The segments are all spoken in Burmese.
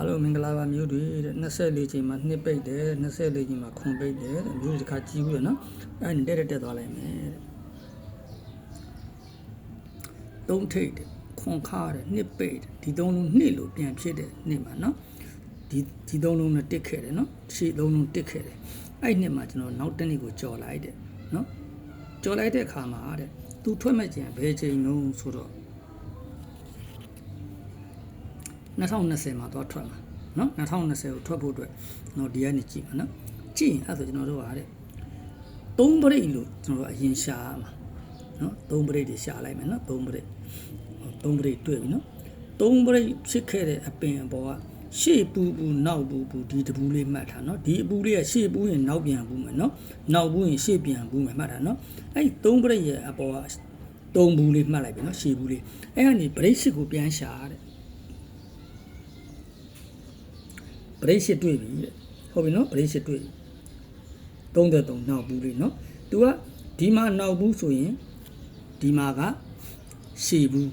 အားလုံးမင်္ဂလာပါမျိုးတွေတဲ့24ချိန်မှာနှစ်ပိတ်တယ်24ချိန်မှာခွန်ပိတ်တယ်တဲ့မျိုးတွေတစ်ခါကြည့်ဘူးရနော်အဲ့ဒါတက်တက်တက်သွားလိုက်မယ်တဲ့သုံးထိတ်တဲ့ခွန်ခါတဲ့နှစ်ပိတ်တဲ့ဒီသုံးလုံးနှစ်လို့ပြန်ဖြစ်တဲ့နှစ်မှာနော်ဒီဒီသုံးလုံးနဲ့တစ်ခဲ့တယ်နော်ရှေ့သုံးလုံးတစ်ခဲ့တယ်အဲ့နှစ်မှာကျွန်တော်နောက်တစ်နှစ်ကိုကြော်လိုက်တဲ့နော်ကြော်လိုက်တဲ့အခါမှာတဲ့သူထွက်မဲ့ကြံဘယ်ချိန်လုံးဆိုတော့ 2020မှာသွားထွက်လာနော်2020ကိုထွက်ဖို့အတွက်တော့ဒီကနေကြည့်ပါနော်ကြည့်ရင်အဲ့ဆိုကျွန်တော်တို့ကတဲ့3ပရိတ်လို့ကျွန်တော်တို့အရင်ရှာမှာနော်3ပရိတ်တွေရှာလိုက်မယ်နော်3ပရိတ်3ပရိတ်တွေ့ပြီနော်3ပရိတ်ဖြစ်ခဲ့တဲ့အပင်အပေါ်ကရှေ့ပူပူနောက်ပူပူဒီတပူလေးမှတ်ထားနော်ဒီအပူလေးကရှေ့ပူရင်နောက်ပြန်ပူမယ်နော်နောက်ပူရင်ရှေ့ပြန်ပူမယ်မှတ်ထားနော်အဲ့ဒီ3ပရိတ်ရဲ့အပေါ်က3ပူလေးမှတ်လိုက်ပြီနော်ရှေ့ပူလေးအဲ့ကနေပရိတ်ရှစ်ကိုပြန်ရှာတဲ့ ပရိတ်ရှစ်တွေ့ပြီတဲ့ဟုတ်ပြီနော်ပရိတ်ရှစ်တွေ့ပြီ33နောက်ဘူးလေးနော် तू ကဒီမှာနောက်ဘူးဆိုရင်ဒီမှာကရှည်ဘူး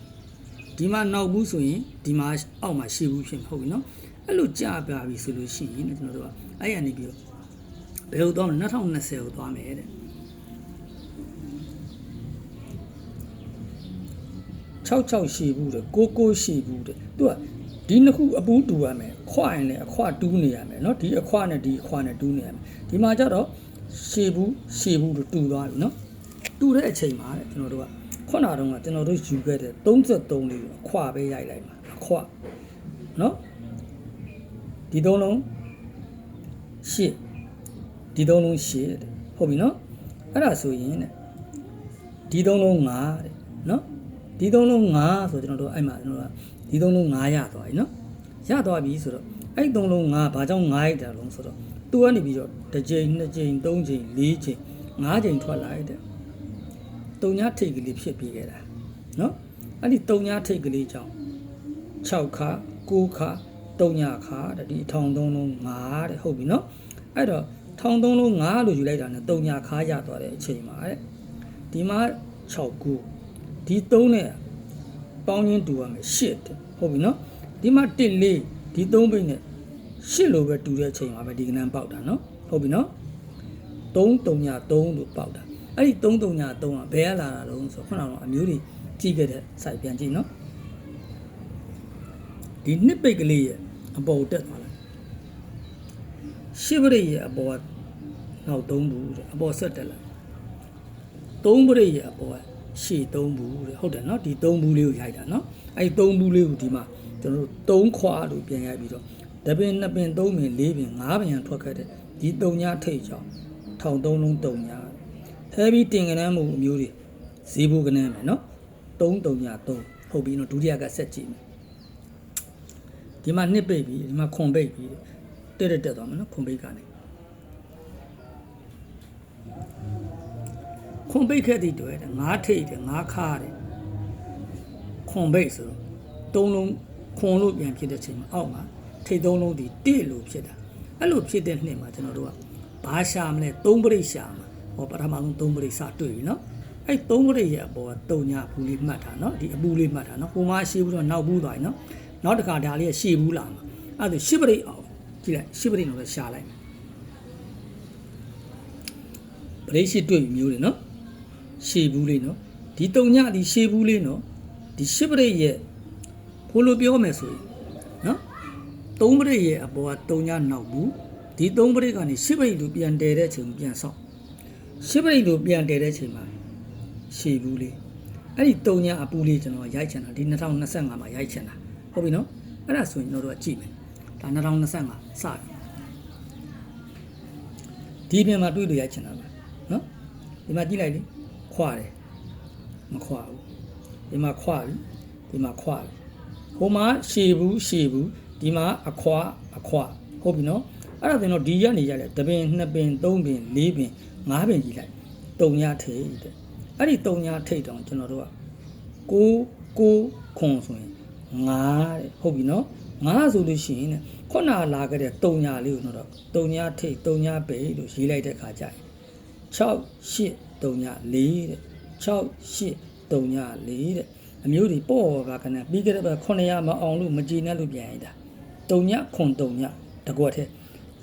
ဒီမှာနောက်ဘူးဆိုရင်ဒီမှာအောက်မှာရှည်ဘူးဖြစ်မှာဟုတ်ပြီနော်အဲ့လိုကြာပြပြီဆိုလို့ရှိရင်ကျွန်တော်တို့ကအဲ့ရနေပြီးတော့ဘယ်လိုတော့2020ကိုသွားမယ်တဲ့66ရှိဘူးတဲ့99ရှိဘူးတဲ့သူက ဒီနှစ်ခုအပူးတူရမယ်ခွရင်လည်းအခွတူးနေရမယ်เนาะဒီအခွနဲ့ဒီအခွနဲ့တူးနေရမယ်ဒီမှာကျတော့ရှည်ဘူးရှည်ဘူးတို့တူသွားပြီเนาะတူတဲ့အချိန်မှာတဲ့ကျွန်တော်တို့ကခုနကတော့ကကျွန်တော်တို့ယူခဲ့တဲ့33လေးကိုအခွပဲရိုက်လိုက်မှာအခွเนาะဒီသုံးလုံးရှစ်ဒီသုံးလုံးရှစ်တဲ့ဟုတ်ပြီเนาะအဲ့ဒါဆိုရင်တဲ့ဒီသုံးလုံး5တဲ့เนาะဒီသုံးလုံး5ဆိုကျွန်တော်တို့အဲ့မှာကျွန်တော်တို့က ဒီသုံးလုံး9ရသွားပြီနော်ရသွားပြီဆိုတော့အဲ့သုံးလုံး9ဘာကြောင့်9ရိုက်တာလုံးဆိုတော့သူကနေပြီးတော့တစ်ကြိမ်နှစ်ကြိမ်သုံးကြိမ်လေးကြိမ်9ကြိမ်ထွက်လာတဲ့တုံညာထိတ်ကလေးဖြစ်ပြီးခဲ့တာနော်အဲ့ဒီတုံညာထိတ်ကလေးကြောင့်6ခါ9ခါတုံညာခါတဲ့ဒီထောင်သုံးလုံး9တဲ့ဟုတ်ပြီနော်အဲ့တော့ထောင်သုံးလုံး9လို့ယူလိုက်တာနဲ့တုံညာခါရသွားတဲ့အချိန်မှာတဲ့ဒီမှာ6 9ဒီ3နဲ့ ပေါင်းချင်းတူရမယ်ရှစ်တဲ့ဟုတ်ပြီနော်ဒီမှာ1 4ဒီ3ပိတ်နဲ့ရှစ်လိုပဲတူတဲ့အချိန်မှာပဲဒီကဏ္ဍပေါက်တာနော်ဟုတ်ပြီနော်3 3ည3လို့ပေါက်တာအဲ့ဒီ3 3ည3ကဘယ်ကလာတာတုံးဆိုခုနကအမျိုးတွေကြည့်ခဲ့တဲ့စိုက်ပြန်ကြည့်နော်ဒီနှစ်ပိတ်ကလေးရဲ့အပေါ်တက်သွားလိုက်ရှစ်ပရိရဲ့အပေါ်ကနောက်3ဘူးတဲ့အပေါ်ဆက်တက်လာ3ပရိရဲ့အပေါ်က ရှေ့သုံးဘူးတဲ့ဟုတ်တယ်နော်ဒီသုံးဘူးလေးကိုရိုက်တာနော်အဲ့သုံးဘူးလေးကိုဒီမှာကျွန်တော်တို့သုံးခွာလို့ပြန်ရိုက်ပြီးတော့တပင်နှစ်ပင်သုံးပင်လေးပင်ငါးပင်ထွက်ခဲ့တဲ့ဒီသုံးညထိတ်ကြောင်ထောင်သုံးလုံးသုံးညထဲပြီးတင်ကနန်းမှုအမျိုးတွေဈေးဘူးကနန်းပဲနော်သုံးသုံးညသုံးဟုတ်ပြီနော်ဒုတိယကဆက်ကြည့်မယ်ဒီမှာနှစ်ပိတ်ပြီဒီမှာခွန်ပိတ်ပြီတက်တက်တက်သွားမယ်နော်ခွန်ပိတ်ကနေ ခွန်ပိတ်ခဲ့တဲ့တွေ့တယ်ငါးထိတ်တယ်ငါးခါတယ်ခွန်ပိတ်ဆိုတော့သုံးလုံးခွန်လို့ပြန်ဖြစ်တဲ့ချိန်မှာအောက်မှာထိတ်သုံးလုံးဒီတိလို့ဖြစ်တာအဲ့လိုဖြစ်တဲ့နှစ်မှာကျွန်တော်တို့ကဘာရှာမလဲသုံးပရိရှာမှာဟောပထမဆုံးသုံးပရိစတွေ့ပြီနော်အဲ့သုံးပရိရဲ့အပေါ်ကတုံညာဘူးလေးမှတ်တာနော်ဒီအပူလေးမှတ်တာနော်ဟိုမှာရှိဘူးတော့နောက်ဘူးသွားပြီနော်နောက်တစ်ခါဒါလေးရှေ့ဘူးလာမှာအဲ့ဒါရှစ်ပရိတ်အောင်ကြည့်လိုက်ရှစ်ပရိတ်တော့ရှာလိုက်မယ်ပရိတ်ရှစ်တွေ့ပြီမျိုးတွေနော် ရှေ့ဘူးလေးနော်ဒီတုံညဒီရှေ့ဘူးလေးနော်ဒီရှစ်ပရိတ်ရဲ့ဖိုးလိုပြောမယ်ဆိုရင်နော်သုံးပရိတ်ရဲ့အပေါ်ကတုံညနောက်ဘူးဒီသုံးပရိတ်ကနေရှစ်ပရိတ်လိုပြန်တဲတဲ့ချိန်ပြန်ဆောက်ရှစ်ပရိတ်လိုပြန်တဲတဲ့ချိန်မှာရှေ့ဘူးလေးအဲ့ဒီတုံညအပူလေးကျွန်တော်ရိုက်ချင်တာဒီ2025မှာရိုက်ချင်တာဟုတ်ပြီနော်အဲ့ဒါဆိုရင်ကျွန်တော်တို့ကကြည့်မယ်ဒါ2025စပြီဒီပြင်မှာတွေ့လို့ရချင်တာပါနော်ဒီမှာကြည့်လိုက်လေ ခွာတယ်မခွာဘူးဒီမှာခွာပြီဒီမှာခွာပြီဟိုမှာရှည်ဘူးရှည်ဘူးဒီမှာအခွာအခွာဟုတ်ပြီနော်အဲ့ဒါဆိုရင်တော့ဒီရက်နေရလဲတပင်နှစ်ပင်သုံးပင်လေးပင်ငါးပင်ကြည့်လိုက်တုံညထိတ်တဲ့အဲ့ဒီတုံညထိတ်တောင်ကျွန်တော်တို့ကကိုကိုခွန်ဆိုရင်ငါတဲ့ဟုတ်ပြီနော်ငါဆိုလို့ရှိရင်တဲ့ခုနလာခဲ့တဲ့တုံညာလေးကိုတော့တုံညာထိတ်တုံညာပေလို့ရေးလိုက်တဲ့ခါကျရင်6 8 တုံညာ4တဲ့6 8တုံညာ4တဲ့အမျိုးတွေပေါ့ပါကနပြီးကြတဲ့ဘက်900မအောင်လို့မကြည်နဲ့လို့ပြန်ရတာတုံညခွန်တုံညတကွက်ထဲ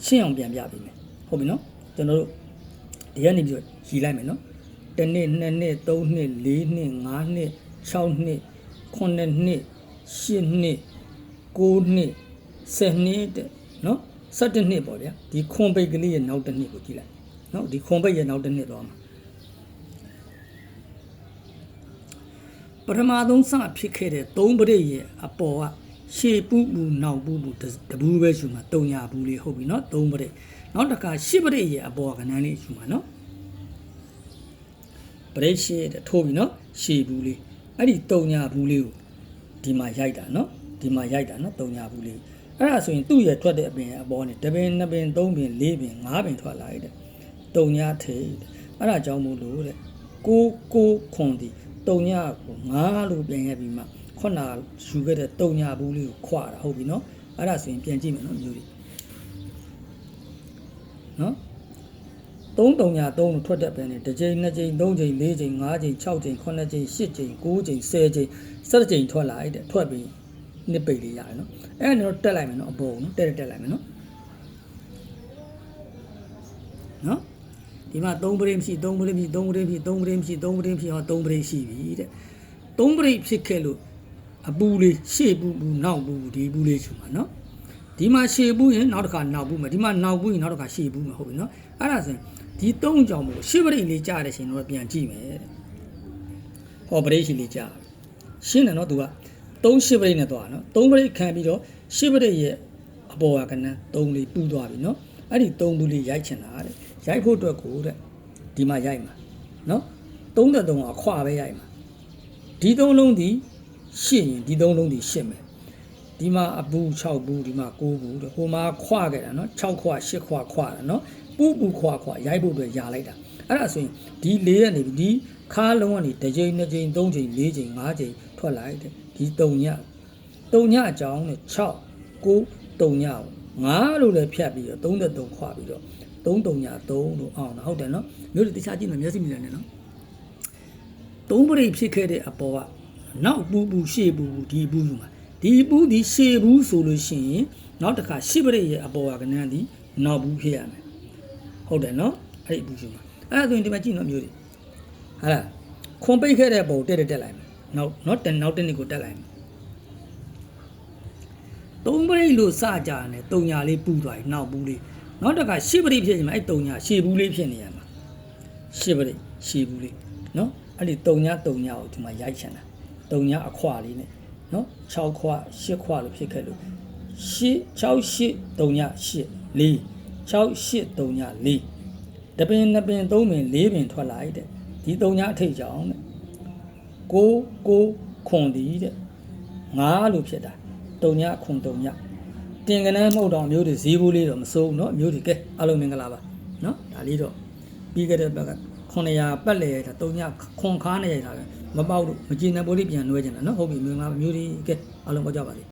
ရှင်းအောင်ပြန်ပြပေးမယ်ဟုတ်ပြီနော်ကျွန်တော်တို့ဒီကနေပြီးတော့ရည်လိုက်မယ်နော်တစ်နှစ်နှစ်နှစ်သုံးနှစ်လေးနှစ်ငါးနှစ်၆နှစ်ခုနှစ်နှစ်ရှစ်နှစ်ကိုးနှစ်ဆယ်နှစ်တဲ့နော်၁၇နှစ်ပေါ့ဗျာဒီခွန်ပိတ်ကလေးရဲ့နောက်တစ်နှစ်ကိုကြည့်လိုက်နော်ဒီခွန်ပိတ်ရဲ့နောက်တစ်နှစ်သွားမှာ ပထမဆုံးစဖြစ်ခဲ့တဲ့သုံးပရိရဲ့အပေါ်ကရှေပူပူနောက်ပူပူတဘူးပဲယူမှာတုံညာဘူးလေးဟုတ်ပြီနော်သုံးပရိနောက်တစ်ခါရှစ်ပရိရဲ့အပေါ်ကကနန်းလေးယူမှာနော်ပရိရှေတဲ့ထိုးပြီနော်ရှေဘူးလေးအဲ့ဒီတုံညာဘူးလေးကိုဒီမှာရိုက်တာနော်ဒီမှာရိုက်တာနော်တုံညာဘူးလေးအဲ့ဒါဆိုရင်သူ့ရဲ့ထွက်တဲ့အပင်ရဲ့အပေါ်နဲ့တပင်နှစ်ပင်သုံးပင်လေးပင်ငါးပင်ထွက်လာရတဲ့တုံညာထေတဲ့အဲ့ဒါကြောင့်မို့လို့တဲ့ကိုကိုခွန်ဒီ တုံညာကိုငါးလို့ပြန်ရပြီးမှခုနကယူခဲ့တဲ့တုံညာဘူးလေးကိုခွာတာဟုတ်ပြီနော်အဲ့ဒါဆိုရင်ပြန်ကြည့်မယ်နော်မျိုးလေးနော်သုံးတုံညာသုံးလို့ထွက်တဲ့ပင်နဲ့တစ်ချိန်နှစ်ချိန်သုံးချိန်လေးချိန်ငါးချိန်၆ချိန်ခုနှစ်ချိန်ရှစ်ချိန်ကိုးချိန်ဆယ်ချိန်၁၇ချိန်ထွက်လာတဲ့ထွက်ပြီးနှစ်ပိတ်လေးရတယ်နော်အဲ့ဒါတော့တက်လိုက်မယ်နော်အပေါ်နော်တက်တက်လိုက်မယ်နော်နော် ဒီမှာ3ပရိမရှိ3ပရိမရှိ3ပရိမရှိ3ပရိမရှိ3ပရိမရှိဟော3ပရိရှိပြီတဲ့3ပရိဖြစ်ခဲ့လို့အပူလေးရှေ့ပူပူနောက်ပူပူဒီပူလေးချူမှာနော်ဒီမှာရှေ့ပူရင်နောက်တစ်ခါနောက်ပူမယ်ဒီမှာနောက်ပူရင်နောက်တစ်ခါရှေ့ပူမယ်ဟုတ်ပြီနော်အဲ့ဒါဆိုရင်ဒီ၃ကြောင်မို့ရှေ့ပရိလေးကြားတဲ့ရှင်တော့ပြန်ကြည့်မယ်တဲ့ဟောပရိရှိလေးကြားရှင်းတယ်နော်သူက3ရှေ့ပရိနဲ့သွားနော်3ပရိခံပြီးတော့ရှေ့ပရိရဲ့အပေါ်ကကနန်း3လေးပူသွားပြီနော်အဲ့ဒီ3ပူလေးရိုက်ချင်တာတဲ့ ရိုက်ဖို့အတွက်ကိုတဲ့ဒီမှာရိုက်မှာနော်33အခွာပဲရိုက်မှာဒီသုံးလုံးဒီရှင်းရင်ဒီသုံးလုံးဒီရှင်းမယ်ဒီမှာအပူ6ဘူးဒီမှာ9ဘူးတဲ့ဟိုမှာခွာခဲ့တာနော်6ခွာ8ခွာခွာတာနော်ပူပူခွာခွာရိုက်ဖို့အတွက်ယာလိုက်တာအဲ့ဒါဆိုရင်ဒီ၄ရက်နေပြီဒီခါလုံးကနေတစ်ချိန်နှစ်ချိန်သုံးချိန်လေးချိန်ငါးချိန်ထွက်လာတဲ့ဒီ3ည3ညအကြောင်းနဲ့6 9 3ည9လို့လည်းဖြတ်ပြီးတော့33ခွာပြီးတော့ 3 3ည3လို့အောင်တာဟုတ်တယ်နော်မျိုးတွေတခြားကြည့်မယ်မျက်စိမြင်တယ်နော်သုံးပရိဖြစ်ခဲ့တဲ့အပေါ်ကနောက်ပူပူရှေ့ပူပူဒီပူယူမှာဒီပူဒီရှေ့ဘူးဆိုလို့ရှိရင်နောက်တစ်ခါရှေ့ပရိရဲ့အပေါ်ကကနန်းဒီနောက်ဘူးဖြစ်ရမယ်ဟုတ်တယ်နော်အဲ့ဒီပူယူမှာအဲ့ဒါဆိုရင်ဒီမှာကြည့်နော်မျိုးတွေဟာလားခွန်ပိတ်ခဲ့တဲ့ပုံတက်တက်တက်လိုက်မယ်နောက်နော်တနောက်တစ်နှစ်ကိုတက်လိုက်မယ်သုံးပရိလို့စကြတယ်တုံညာလေးပူသွားပြီနောက်ဘူးလေး နောက်တစ်ခါရှေ့ပရိဖြစ်ရင်အဲ့တုံညာရှေ့ဘူးလေးဖြစ်နေရမှာရှေ့ပရိရှေ့ဘူးလေးနော်အဲ့ဒီတုံညာတုံညာကိုဒီမှာရိုက်ချင်တာတုံညာအခွာလေးနဲ့နော်6ခွာ8ခွာလို့ဖြစ်ခဲ့လို့8 6 8တုံညာ8 4 6 8တုံညာ4တပင်နှစ်ပင်သုံးပင်လေးပင်ထွက်လာရတဲ့ဒီတုံညာအထိတ်ကြောင့်တဲ့ကိုကိုခွန်ဒီတဲ့ငါလို့ဖြစ်တာတုံညာခွန်တုံညာ တင်ကနန်းမှုတ်တော်မျိုးတွေဈေးဘူးလေးတော့မစိုးဘူးเนาะမျိုးတွေကဲအားလုံးမင်္ဂလာပါเนาะဒါလေးတော့ပြီးခဲ့တဲ့ဘက်က900ပတ်လေရတာတုံညာခွန်ခါနေရတာပဲမပေါက်လို့မကျင်တဲ့ပိုးလေးပြန်နှွဲကြတာเนาะဟုတ်ပြီမင်္ဂလာပါမျိုးတွေကဲအားလုံးပေါ်ကြပါလိမ့်